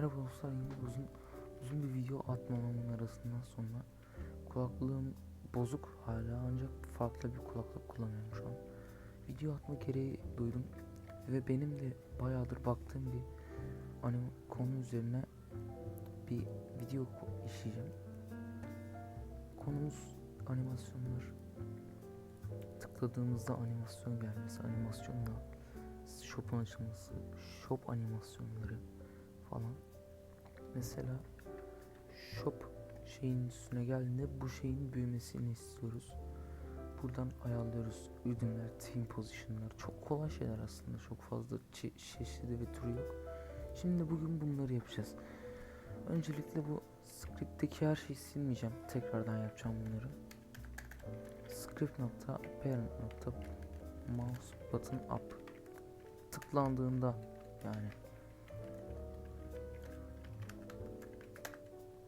Merhaba dostlar yine uzun uzun bir video atmamamın arasından sonra kulaklığım bozuk hala ancak farklı bir kulaklık kullanıyorum şu an. Video atma gereği duydum ve benim de bayağıdır baktığım bir anim konu üzerine bir video işleyeceğim. Konumuz animasyonlar. Tıkladığımızda animasyon gelmesi, animasyonla shop'un açılması, shop animasyonları falan. Mesela shop şeyin üstüne geldiğinde bu şeyin büyümesini istiyoruz. Buradan ayarlıyoruz. Ürünler, team position'lar. Çok kolay şeyler aslında. Çok fazla çe- çeşidi ve türü yok. Şimdi bugün bunları yapacağız. Öncelikle bu script'teki her şeyi silmeyeceğim. Tekrardan yapacağım bunları. Script nokta parent nokta mouse button up tıklandığında yani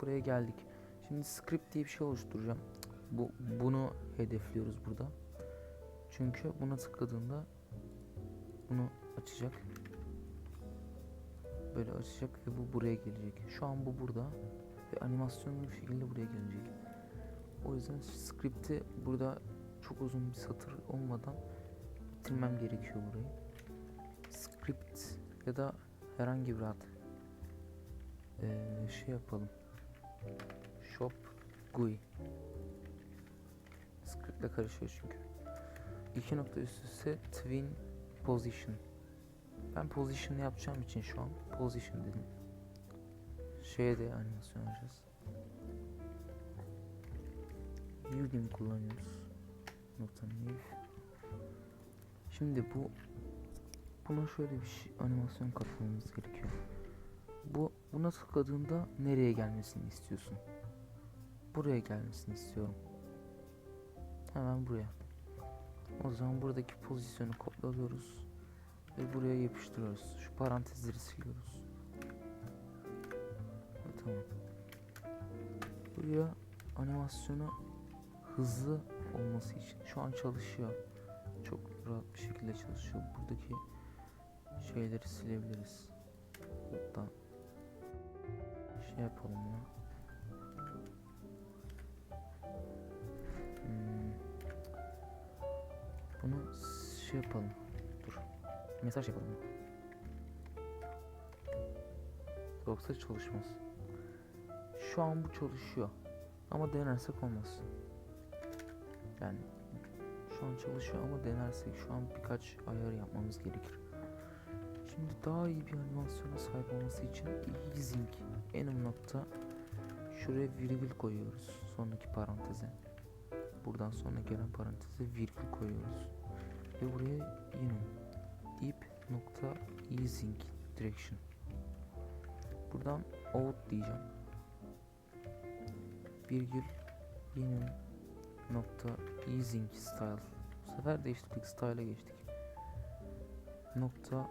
buraya geldik. Şimdi script diye bir şey oluşturacağım. Bu bunu hedefliyoruz burada. Çünkü buna tıkladığında bunu açacak. Böyle açacak ve bu buraya gelecek. Şu an bu burada ve animasyonlu bir şekilde buraya gelecek. O yüzden script'i burada çok uzun bir satır olmadan bitirmem gerekiyor burayı. Script ya da herhangi bir ad ee, şey yapalım. Shop GUI Script'le karışıyor çünkü. İki nokta üst üste twin position. Ben position yapacağım için şu an position dedim. Şeye de animasyon yapacağız. Udemy kullanıyoruz. Nokta. Şimdi bu buna şöyle bir şey, animasyon katmamız gerekiyor. Bu buna tıkladığında nereye gelmesini istiyorsun? Buraya gelmesini istiyorum. Hemen buraya. O zaman buradaki pozisyonu kopyalıyoruz ve buraya yapıştırıyoruz. Şu parantezleri siliyoruz. Ha, tamam. Buraya animasyonu hızlı olması için şu an çalışıyor. Çok rahat bir şekilde çalışıyor. Buradaki şeyleri silebiliriz. Hatta şey yapalım ya. Hmm. Bunu şey yapalım. Dur. Mesaj yapalım. Yoksa çalışmaz. Şu an bu çalışıyor. Ama denersek olmaz. Yani şu an çalışıyor ama denersek şu an birkaç ayar yapmamız gerekir. Şimdi daha iyi bir animasyona sahip olması için easing enum nokta şuraya virgül koyuyoruz sonraki paranteze. Buradan sonra gelen paranteze virgül koyuyoruz. Ve buraya enum ip nokta easing direction. Buradan out diyeceğim. Virgül enum nokta easing style. Bu sefer değiştirdik style'a geçtik. Nokta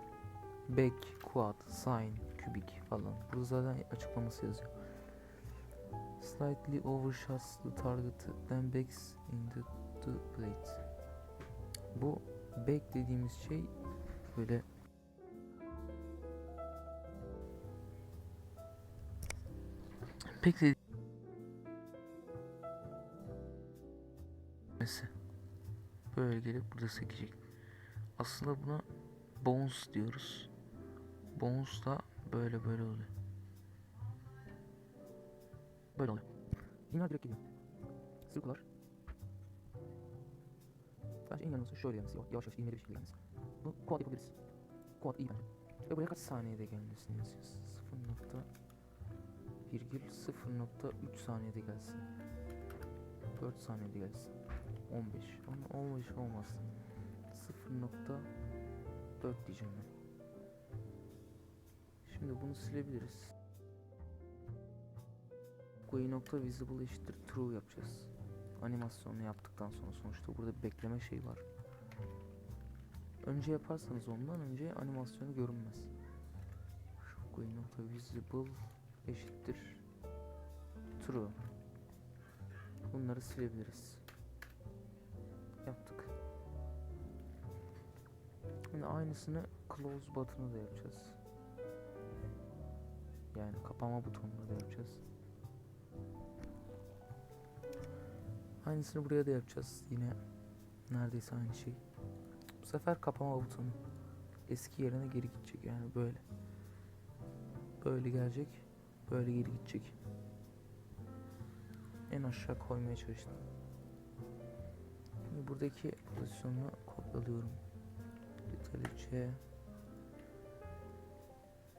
back, quad, sine, kübik falan. Burada zaten açıklaması yazıyor. Slightly overshots the target then backs in the, plate. Bu back dediğimiz şey böyle back dediğimiz böyle gelip burada sekecek. Aslında buna bounce diyoruz. Bounce da böyle böyle oluyor. Böyle oluyor. Linear direkt gidiyor. Circular. Bence en yanılsı şöyle gelmesi. Yavaş yavaş inmeli bir şekilde gelmesi. Bu quad yapabiliriz. Quad iyi bence. Ve buraya kaç saniyede gelmesini yazıyoruz. 0 nokta virgül 0.3 saniyede gelsin. 4 saniyede gelsin. 15. Ama 15 olmaz. 0.4 diyeceğim ben. Şimdi bunu silebiliriz. GUI nokta visible eşittir true yapacağız. Animasyonu yaptıktan sonra sonuçta burada bekleme şeyi var. Önce yaparsanız ondan önce animasyonu görünmez. Şu nokta visible eşittir true. Bunları silebiliriz. Yaptık. Şimdi aynısını close button'a da yapacağız. Yani kapama butonuna da yapacağız. Aynısını buraya da yapacağız. Yine neredeyse aynı şey. Bu sefer kapama butonu. Eski yerine geri gidecek yani böyle. Böyle gelecek. Böyle geri gidecek. En aşağı koymaya çalıştım. Şimdi buradaki pozisyonunu kopyalıyorum. Ctrl C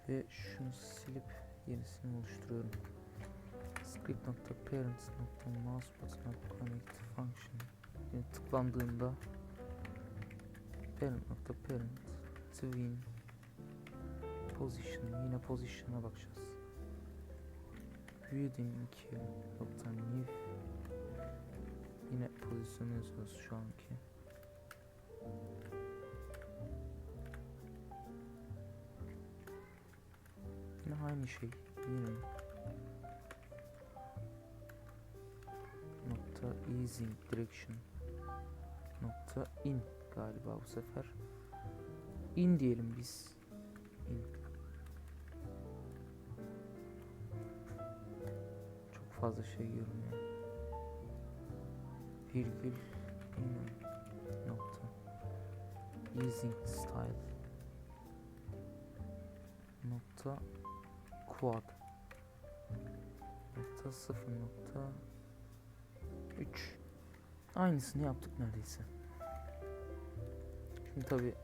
ve şunu silip yenisini oluşturuyorum. Script.parents.mouse button connect function yani tıklandığında parent.parent twin position yine position'a bakacağız. Reading 2 nokta new yine pozisyonu yazıyoruz şu anki. Aynı şey. Yine nokta easing direction nokta in galiba bu sefer. In diyelim biz. In. Çok fazla şey ya. Virgül in nokta easing style nokta quad nokta sıfır nokta 3 aynısını yaptık neredeyse. Şimdi tabi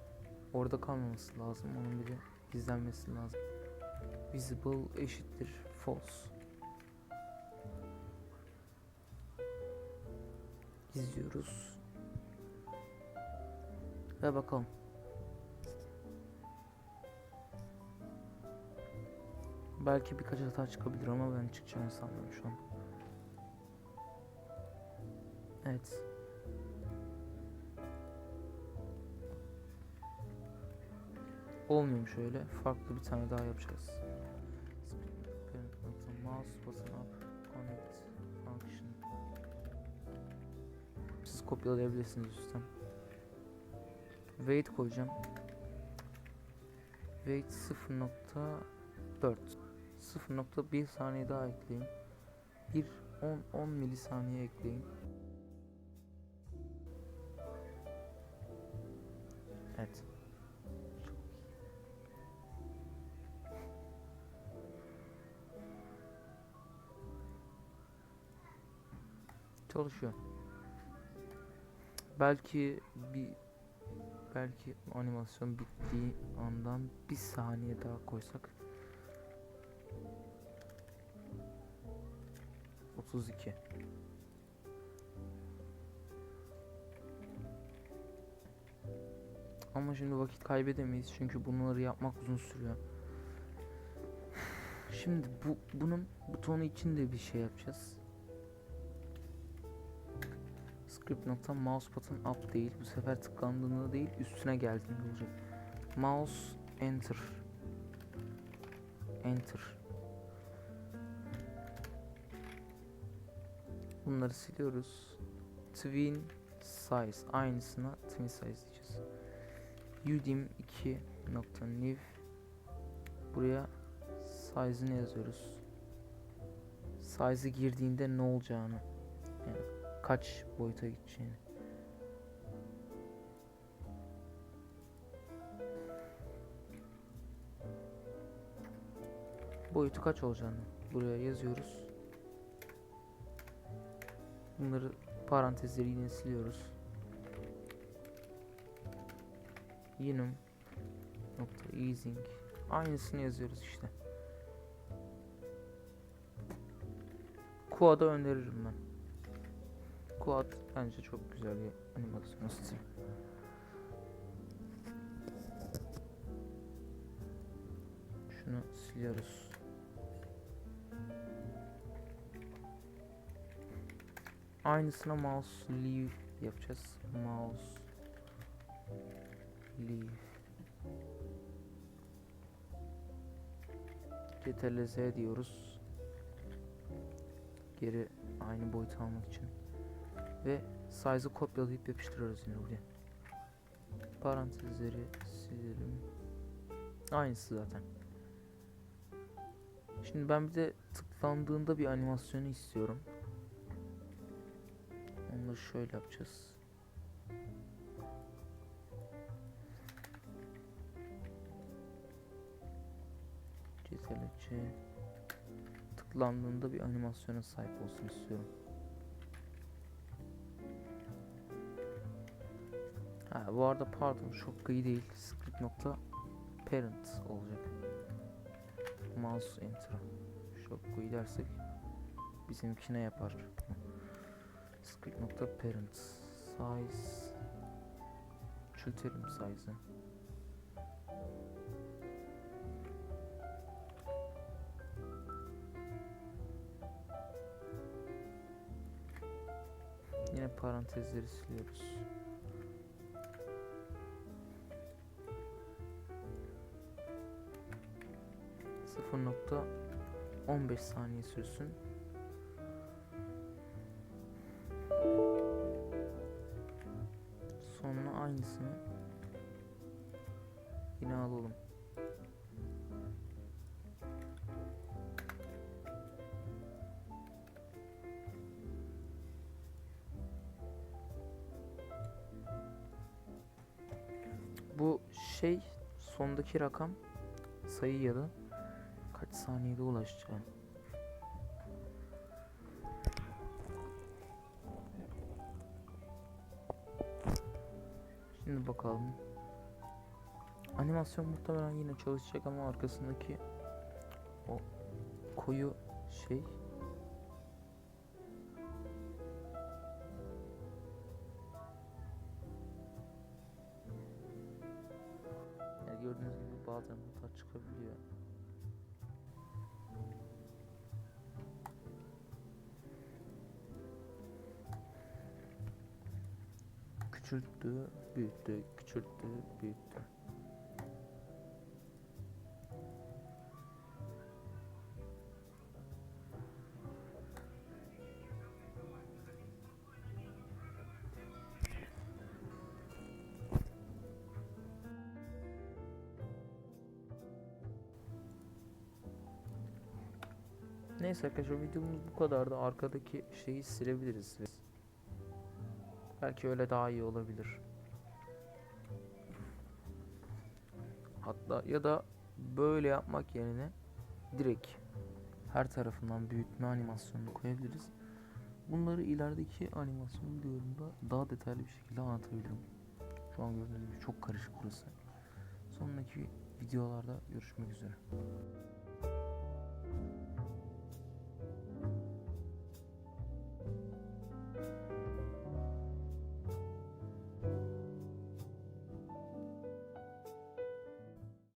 orada kalmaması lazım. Onun bir de gizlenmesi lazım. Visible eşittir false. Gizliyoruz ve bakalım Belki birkaç hata çıkabilir ama ben çıkacağını sanmıyorum şu an. Evet. Olmuyor şöyle. Farklı bir tane daha yapacağız. Mouse button up connect function. Siz kopyalayabilirsiniz üstten. Weight koyacağım. Weight 0.4 0.1 saniye daha ekleyin. Bir 10 10 milisaniye ekleyin. Evet. Çalışıyor. Belki bir belki animasyon bittiği andan bir saniye daha koysak 32 Ama şimdi vakit kaybedemeyiz çünkü bunları yapmak uzun sürüyor. Şimdi bu bunun butonu için de bir şey yapacağız. Script nokta mouse button up değil. Bu sefer tıklandığında değil üstüne geldiğinde olacak. Mouse enter. Enter. Bunları siliyoruz. Twin size aynısına twin size diyeceğiz. udim 2 nokta new buraya size'ını yazıyoruz. Size'ı girdiğinde ne olacağını yani kaç boyuta gideceğini. Boyutu kaç olacağını buraya yazıyoruz. Bunları parantezleri yine siliyoruz. Yinum nokta easing aynısını yazıyoruz işte. Quad'ı öneririm ben. Quad bence çok güzel bir animasyon stili. Şunu siliyoruz. Aynısına mouse leave yapacağız. Mouse leave Ctrl Z diyoruz. Geri aynı boyutu almak için. Ve size'ı kopyalayıp yapıştırıyoruz yine buraya. Parantezleri silelim. Aynısı zaten. Şimdi ben bir de tıklandığında bir animasyonu istiyorum. Da şöyle yapacağız. Ctrl C tıklandığında bir animasyona sahip olsun istiyorum. Ha bu arada pardon çok kıyı değil. Script nokta parent olacak. Mouse enter. Çok kıyı dersek bizimkine yapar. Script nokta parent size küçültelim size'ı. Yine parantezleri siliyoruz. Sıfır nokta 15 saniye sürsün. Sonra aynısını yine alalım. Bu şey sondaki rakam sayı ya da kaç saniyede ulaşacağım. Bakalım. Animasyon muhtemelen yine çalışacak ama arkasındaki o koyu şey Yani gördüğünüz gibi bazen hata çıkabiliyor. Küçülttü, büyüttü, küçülttü, büyüttü. Neyse arkadaşlar videomuz bu kadardı. Arkadaki şeyi silebiliriz. Belki öyle daha iyi olabilir. Hatta ya da böyle yapmak yerine direkt her tarafından büyütme animasyonunu koyabiliriz. Bunları ilerideki animasyon videolarında daha detaylı bir şekilde anlatabilirim. Şu an gördüğünüz gibi çok karışık burası. Sonraki videolarda görüşmek üzere.